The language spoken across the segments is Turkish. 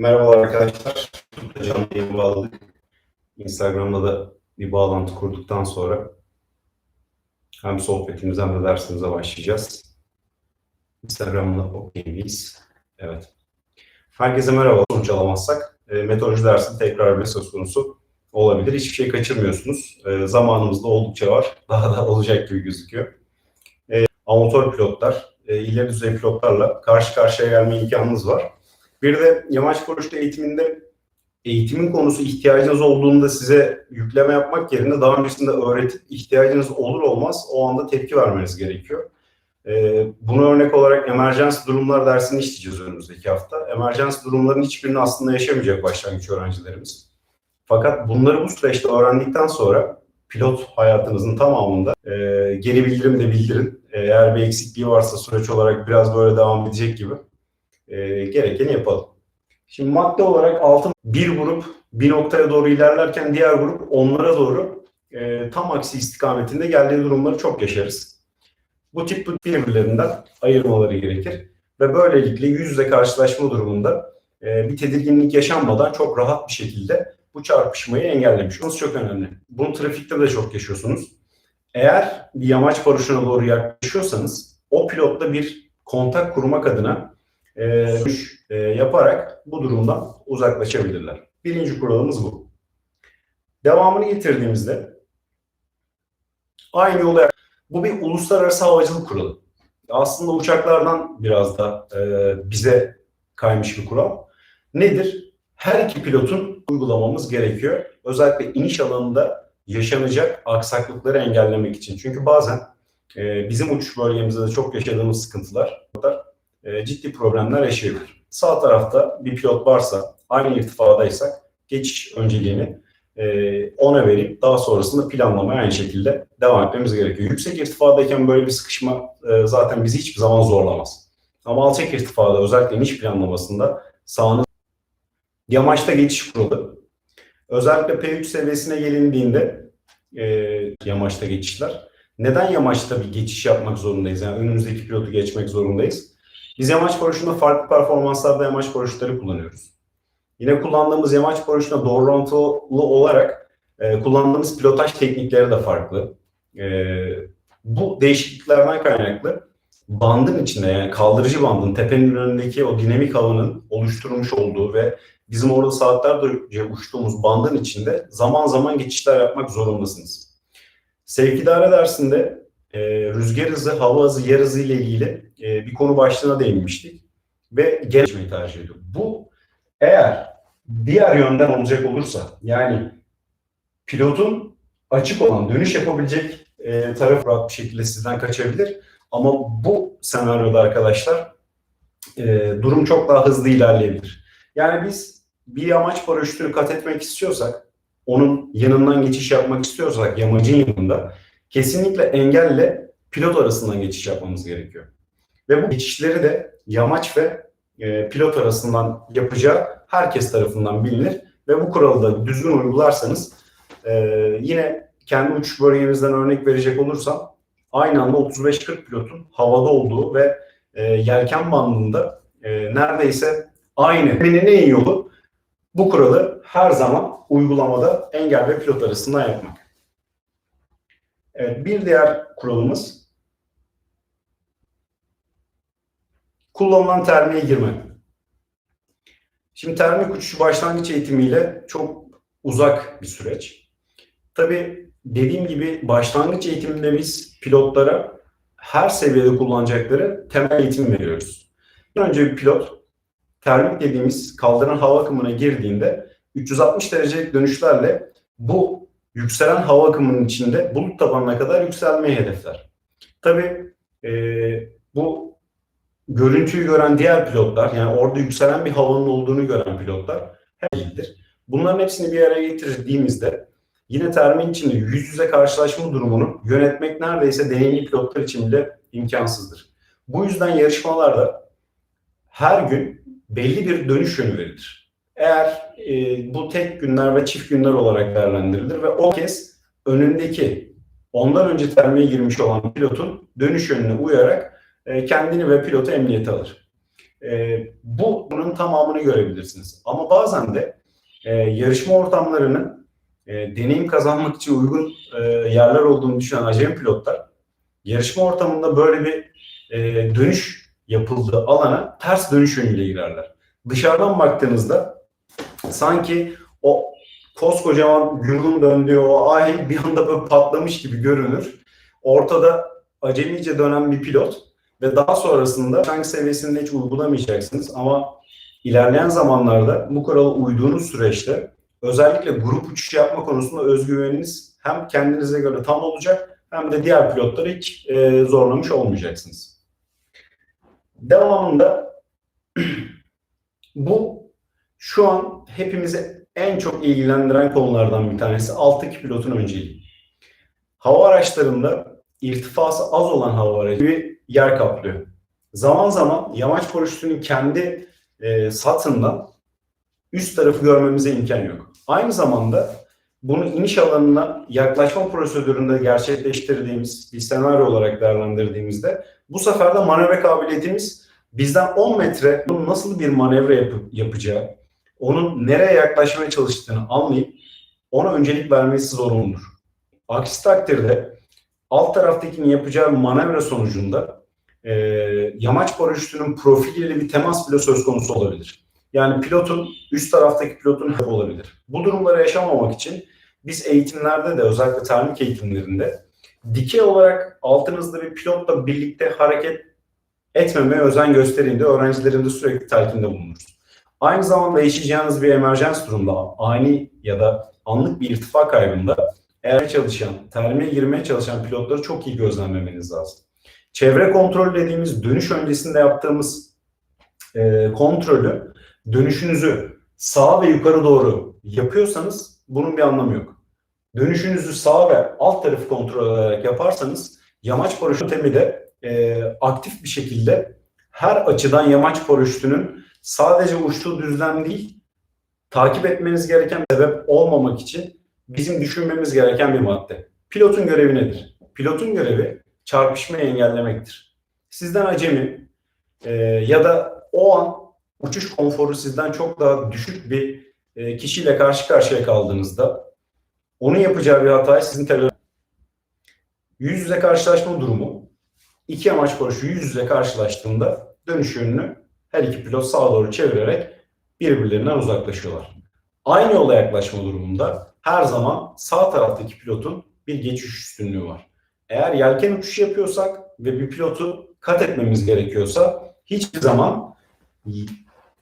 Merhabalar arkadaşlar. Canlı yayın bağladık. Instagram'da da bir bağlantı kurduktan sonra hem sohbetimize hem de dersimize başlayacağız. Instagram'da okey miyiz? Evet. Herkese merhaba. Sonuç alamazsak e, meteoroloji dersi tekrar bir söz konusu olabilir. Hiçbir şey kaçırmıyorsunuz. E, zamanımız da oldukça var. Daha da olacak gibi gözüküyor. E, amatör pilotlar, e, ileri düzey pilotlarla karşı karşıya gelme imkanınız var. Bir de yamaç paraşütü eğitiminde eğitimin konusu ihtiyacınız olduğunda size yükleme yapmak yerine daha öncesinde öğretip ihtiyacınız olur olmaz o anda tepki vermeniz gerekiyor. Ee, buna örnek olarak emerjans durumlar dersini işleyeceğiz önümüzdeki hafta. Emerjans durumların hiçbirini aslında yaşamayacak başlangıç öğrencilerimiz. Fakat bunları bu süreçte öğrendikten sonra pilot hayatınızın tamamında e, geri bildirim de bildirin. Eğer bir eksikliği varsa süreç olarak biraz böyle devam edecek gibi e, gerekeni yapalım. Şimdi madde olarak altın bir grup bir noktaya doğru ilerlerken diğer grup onlara doğru e, tam aksi istikametinde geldiği durumları çok yaşarız. Bu tip birbirlerinden ayırmaları gerekir. Ve böylelikle yüz yüze karşılaşma durumunda e, bir tedirginlik yaşanmadan çok rahat bir şekilde bu çarpışmayı engellemiş. olmanız çok önemli. Bunu trafikte de çok yaşıyorsunuz. Eğer bir yamaç paraşütüne doğru yaklaşıyorsanız o pilotla bir kontak kurmak adına e, e, yaparak bu durumdan uzaklaşabilirler. Birinci kuralımız bu. Devamını getirdiğimizde aynı yola bu bir uluslararası havacılık kuralı. Aslında uçaklardan biraz da e, bize kaymış bir kural. Nedir? Her iki pilotun uygulamamız gerekiyor. Özellikle iniş alanında yaşanacak aksaklıkları engellemek için. Çünkü bazen e, bizim uçuş bölgemizde de çok yaşadığımız sıkıntılar e, ciddi problemler yaşayabilir. Sağ tarafta bir pilot varsa, aynı irtifadaysak geçiş önceliğini e, ona verip daha sonrasında planlamaya aynı şekilde devam etmemiz gerekiyor. Yüksek irtifadayken böyle bir sıkışma e, zaten bizi hiçbir zaman zorlamaz. Ama alçak irtifada özellikle iniş planlamasında sağınız yamaçta geçiş kuralı. Özellikle P3 seviyesine gelindiğinde e, yamaçta geçişler. Neden yamaçta bir geçiş yapmak zorundayız? Yani önümüzdeki pilotu geçmek zorundayız. Biz yamaç paraşütünde farklı performanslarda yamaç paraşütleri kullanıyoruz. Yine kullandığımız yamaç paraşütüne doğru orantılı olarak e, kullandığımız pilotaj teknikleri de farklı. E, bu değişikliklerden kaynaklı bandın içinde yani kaldırıcı bandın tepenin önündeki o dinamik havanın oluşturmuş olduğu ve bizim orada saatlerce uçtuğumuz bandın içinde zaman zaman geçişler yapmak zorundasınız. Sevk idare dersinde e, rüzgar hızı, hava hızı, yer hızı ile ilgili e, bir konu başlığına değinmiştik ve geçmeyi tercih ediyor. Bu eğer diğer yönden olacak olursa yani pilotun açık olan dönüş yapabilecek e, taraf rahat bir şekilde sizden kaçabilir. Ama bu senaryoda arkadaşlar e, durum çok daha hızlı ilerleyebilir. Yani biz bir amaç paraşütünü kat etmek istiyorsak, onun yanından geçiş yapmak istiyorsak yamacın yanında kesinlikle engelle pilot arasından geçiş yapmamız gerekiyor. Ve bu geçişleri de yamaç ve e, pilot arasından yapacağı herkes tarafından bilinir. Ve bu kuralı da düzgün uygularsanız e, yine kendi uçuş bölgemizden örnek verecek olursam aynı anda 35-40 pilotun havada olduğu ve e, yelken bandında e, neredeyse aynı. Benim en yolu bu kuralı her zaman uygulamada engel ve pilot arasından yapmak. Evet, bir diğer kuralımız kullanılan termiğe girme. Şimdi termik uçuşu başlangıç eğitimiyle çok uzak bir süreç. Tabii dediğim gibi başlangıç eğitiminde biz pilotlara her seviyede kullanacakları temel eğitim veriyoruz. Önce bir pilot termik dediğimiz kaldıran hava akımına girdiğinde 360 derecelik dönüşlerle bu yükselen hava akımının içinde bulut tabanına kadar yükselmeyi hedefler. Tabii e, bu görüntüyü gören diğer pilotlar yani orada yükselen bir havanın olduğunu gören pilotlar değildir. Bunların hepsini bir araya getirdiğimizde yine termin içinde yüz yüze karşılaşma durumunu yönetmek neredeyse deneyimli pilotlar için bile imkansızdır. Bu yüzden yarışmalarda her gün belli bir dönüş yönü verilir. Eğer e, bu tek günler ve çift günler olarak değerlendirilir ve o kez önündeki ondan önce termiğe girmiş olan pilotun dönüş yönüne uyarak e, kendini ve pilotu emniyete alır. e, bu bunun tamamını görebilirsiniz. Ama bazen de e, yarışma ortamlarının e, deneyim kazanmak için uygun e, yerler olduğunu düşünen acemi pilotlar yarışma ortamında böyle bir e, dönüş yapıldığı alana ters dönüş yönüyle girerler. Dışarıdan baktığınızda sanki o koskocaman gürgün döndüğü o ay bir anda böyle patlamış gibi görünür. Ortada acemice dönen bir pilot ve daha sonrasında tank seviyesinde hiç uygulamayacaksınız ama ilerleyen zamanlarda bu kurala uyduğunuz süreçte özellikle grup uçuş yapma konusunda özgüveniniz hem kendinize göre tam olacak hem de diğer pilotları hiç e, zorlamış olmayacaksınız. Devamında bu şu an hepimizi en çok ilgilendiren konulardan bir tanesi alttaki pilotun önceliği. Hava araçlarında irtifası az olan hava aracı yer kaplıyor. Zaman zaman yamaç paraşütünün kendi e, satından üst tarafı görmemize imkan yok. Aynı zamanda bunu iniş alanına yaklaşma prosedüründe gerçekleştirdiğimiz bir senaryo olarak değerlendirdiğimizde bu sefer de manevra kabiliyetimiz bizden 10 metre bunun nasıl bir manevra yapıp yapacağı, onun nereye yaklaşmaya çalıştığını anlayıp ona öncelik vermesi zorunludur. Aksi takdirde alt taraftakinin yapacağı manevra sonucunda e, yamaç paraşütünün profiliyle bir temas bile söz konusu olabilir. Yani pilotun üst taraftaki pilotun hep olabilir. Bu durumları yaşamamak için biz eğitimlerde de özellikle termik eğitimlerinde dikey olarak altınızda bir pilotla birlikte hareket etmemeye özen gösterin de öğrencilerin de sürekli telkinde bulunuruz. Aynı zamanda yaşayacağınız bir emerjans durumda ani ya da anlık bir irtifa kaybında eğer çalışan, termiğe girmeye çalışan pilotları çok iyi gözlemlemeniz lazım. Çevre kontrol dediğimiz dönüş öncesinde yaptığımız e, kontrolü dönüşünüzü sağa ve yukarı doğru yapıyorsanız bunun bir anlamı yok. Dönüşünüzü sağ ve alt tarafı kontrol ederek yaparsanız yamaç paraşütemi de e, aktif bir şekilde her açıdan yamaç paraşütünün sadece uçtuğu düzlem değil, takip etmeniz gereken sebep olmamak için bizim düşünmemiz gereken bir madde. Pilotun görevi nedir? Pilotun görevi çarpışmayı engellemektir. Sizden acemi e, ya da o an uçuş konforu sizden çok daha düşük bir e, kişiyle karşı karşıya kaldığınızda onun yapacağı bir hatayı sizin telefon yüz yüze karşılaşma durumu iki amaç paraşütü yüz yüze karşılaştığında dönüş yönünü her iki pilot sağa doğru çevirerek birbirlerinden uzaklaşıyorlar. Aynı yola yaklaşma durumunda her zaman sağ taraftaki pilotun bir geçiş üstünlüğü var. Eğer yelken uçuşu yapıyorsak ve bir pilotu kat etmemiz gerekiyorsa hiçbir zaman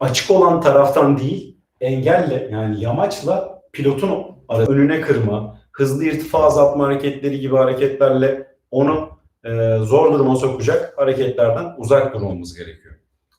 açık olan taraftan değil engelle yani yamaçla pilotun önüne kırma, hızlı irtifa azaltma hareketleri gibi hareketlerle onu e, zor duruma sokacak hareketlerden uzak durmamız gerekiyor.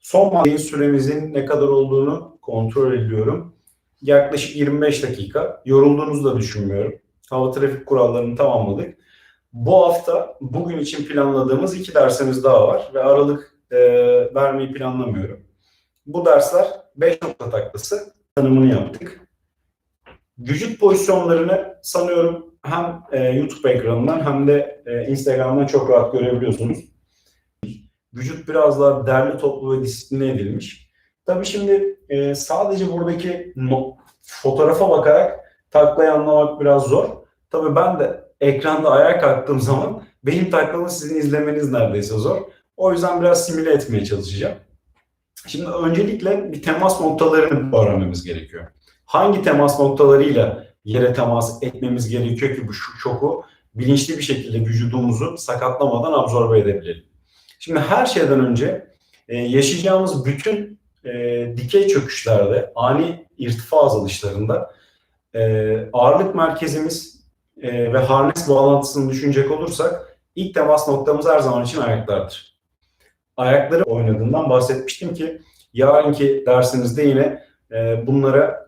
Son maddenin süremizin ne kadar olduğunu kontrol ediyorum. Yaklaşık 25 dakika. Yorulduğunuzu da düşünmüyorum. Hava trafik kurallarını tamamladık. Bu hafta bugün için planladığımız iki dersimiz daha var ve aralık e, vermeyi planlamıyorum. Bu dersler 5 nokta taklası tanımını yaptık. Vücut pozisyonlarını sanıyorum hem e, YouTube ekranından hem de e, Instagram'dan çok rahat görebiliyorsunuz. Vücut biraz daha derli toplu ve disipline edilmiş. Tabii şimdi e, sadece buradaki no, fotoğrafa bakarak taklayı anlamak biraz zor. Tabii ben de ekranda ayağa kalktığım zaman benim taklamı sizin izlemeniz neredeyse zor. O yüzden biraz simüle etmeye çalışacağım. Şimdi öncelikle bir temas noktalarını öğrenmemiz gerekiyor. Hangi temas noktalarıyla yere temas etmemiz gerekiyor ki bu şoku bilinçli bir şekilde vücudumuzu sakatlamadan absorbe edebilelim. Şimdi her şeyden önce e, yaşayacağımız bütün e, dikey çöküşlerde, ani irtifa azalışlarında e, ağırlık merkezimiz e, ve harness bağlantısını düşünecek olursak ilk temas noktamız her zaman için ayaklardır. Ayakları oynadığından bahsetmiştim ki yarınki dersinizde yine e, bunlara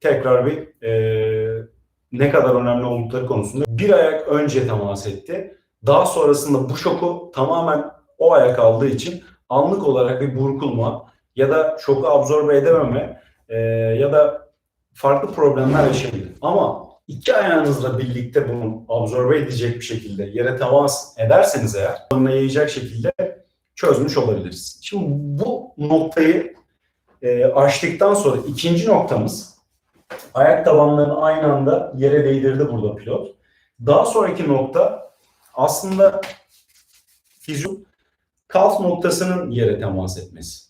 tekrar bir e, ne kadar önemli oldukları konusunda bir ayak önce temas etti. Daha sonrasında bu şoku tamamen o ayak aldığı için anlık olarak bir burkulma ya da şoku absorbe edememe e, ya da farklı problemler yaşayabilir. Ama iki ayağınızla birlikte bunu absorbe edecek bir şekilde yere temas ederseniz eğer, yayacak şekilde çözmüş olabiliriz. Şimdi bu noktayı e, aştıktan sonra ikinci noktamız ayak tabanlarını aynı anda yere değdirdi burada pilot. Daha sonraki nokta aslında fizyo kalf noktasının yere temas etmesi.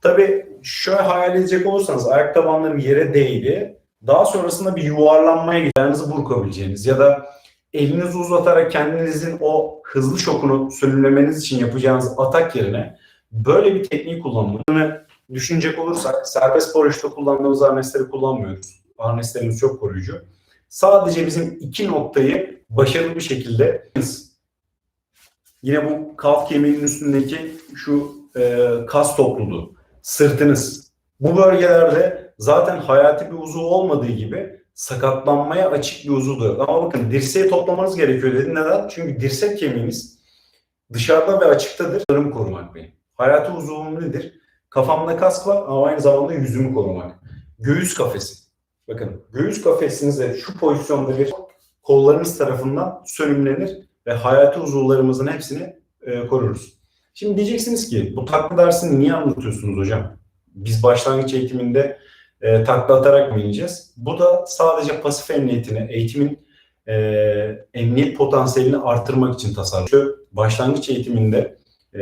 Tabii şöyle hayal edecek olursanız ayak tabanları yere değdi. Daha sonrasında bir yuvarlanmaya giderinizi burkabileceğiniz ya da elinizi uzatarak kendinizin o hızlı şokunu sönümlemeniz için yapacağınız atak yerine böyle bir tekniği kullanmayı düşünecek olursak serbest paraşütte kullandığımız harnesleri kullanmıyoruz. Harneslerimiz çok koruyucu. Sadece bizim iki noktayı başarılı bir şekilde yine bu kalf kemiğinin üstündeki şu e, kas topluluğu, sırtınız. Bu bölgelerde zaten hayati bir uzuv olmadığı gibi sakatlanmaya açık bir uzuv. Ama bakın dirseği toplamanız gerekiyor dedim. Neden? Çünkü dirsek kemiğiniz dışarıda ve açıktadır. Sırtımı korumak benim. Hayati uzuvum nedir? Kafamda kask var ama aynı zamanda yüzümü korumak. Göğüs kafesi. Bakın göğüs kafesinize şu pozisyonda bir kollarınız tarafından sönümlenir ve hayati uzuvlarımızın hepsini e, koruruz. Şimdi diyeceksiniz ki bu takla dersini niye anlatıyorsunuz hocam? Biz başlangıç eğitiminde e, takla atarak mı ineceğiz? Bu da sadece pasif emniyetini, eğitimin e, emniyet potansiyelini arttırmak için tasarlanıyor. Başlangıç eğitiminde e,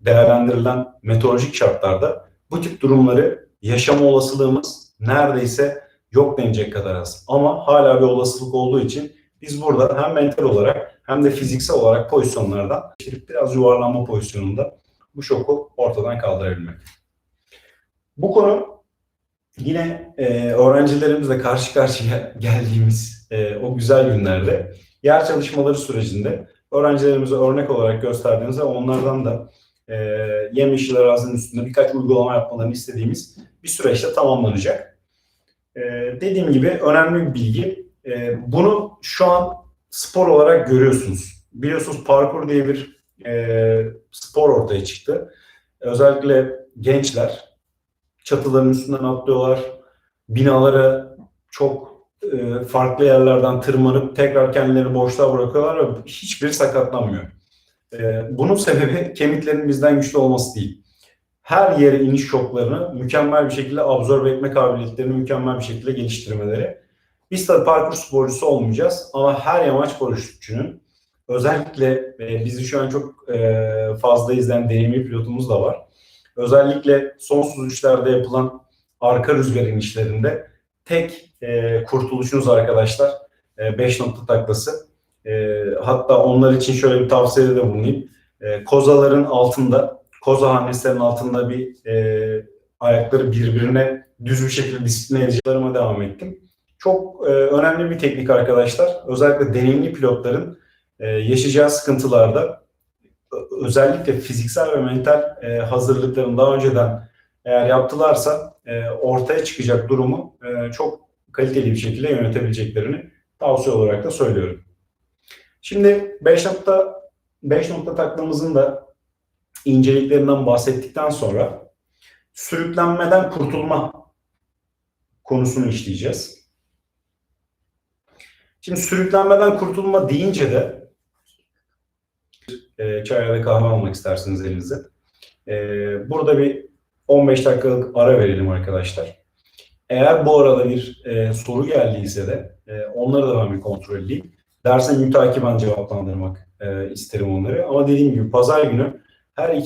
değerlendirilen meteorolojik şartlarda bu tip durumları yaşama olasılığımız neredeyse yok denecek kadar az. Ama hala bir olasılık olduğu için biz burada hem mental olarak hem de fiziksel olarak pozisyonlardan biraz yuvarlanma pozisyonunda bu şoku ortadan kaldırabilmek. Bu konu yine e, öğrencilerimizle karşı karşıya geldiğimiz e, o güzel günlerde yer çalışmaları sürecinde öğrencilerimize örnek olarak gösterdiğimiz ve onlardan da e, yemyeşil arazinin üstünde birkaç uygulama yapmalarını istediğimiz bir süreçte tamamlanacak. E, dediğim gibi önemli bir bilgi. E, bunu şu an spor olarak görüyorsunuz. Biliyorsunuz parkur diye bir e, spor ortaya çıktı. Özellikle gençler çatıların üstünden atlıyorlar. Binalara çok e, farklı yerlerden tırmanıp tekrar kendilerini boşluğa bırakıyorlar ve hiçbiri sakatlanmıyor. E, bunun sebebi kemiklerin bizden güçlü olması değil. Her yere iniş şoklarını mükemmel bir şekilde absorbe etme kabiliyetlerini mükemmel bir şekilde geliştirmeleri. Biz tabii parkur sporcusu olmayacağız ama her yamaç paraşütçünün özellikle e, bizi şu an çok e, fazla izleyen deneyimli pilotumuz da var. Özellikle son süzüşlerde yapılan arka rüzgar inişlerinde tek e, kurtuluşunuz arkadaşlar 5 nokta taklası. E, hatta onlar için şöyle bir tavsiyede de bulunayım. E, kozaların altında, koza hamlesinin altında bir e, ayakları birbirine düz bir şekilde disipline edicilerime devam ettim. Çok e, önemli bir teknik arkadaşlar. Özellikle deneyimli pilotların e, yaşayacağı sıkıntılarda özellikle fiziksel ve mental e, hazırlıklarını daha önceden eğer yaptılarsa e, ortaya çıkacak durumu e, çok kaliteli bir şekilde yönetebileceklerini tavsiye olarak da söylüyorum. Şimdi 5 nokta 5 nokta taklamızın da inceliklerinden bahsettikten sonra sürüklenmeden kurtulma konusunu işleyeceğiz. Şimdi sürüklenmeden kurtulma deyince de e, çay da kahve almak isterseniz elinize. E, burada bir 15 dakikalık ara verelim arkadaşlar. Eğer bu arada bir e, soru geldiyse de e, onları da ben bir kontrol edeyim. Dersen mütakiben cevaplandırmak e, isterim onları. Ama dediğim gibi pazar günü her iki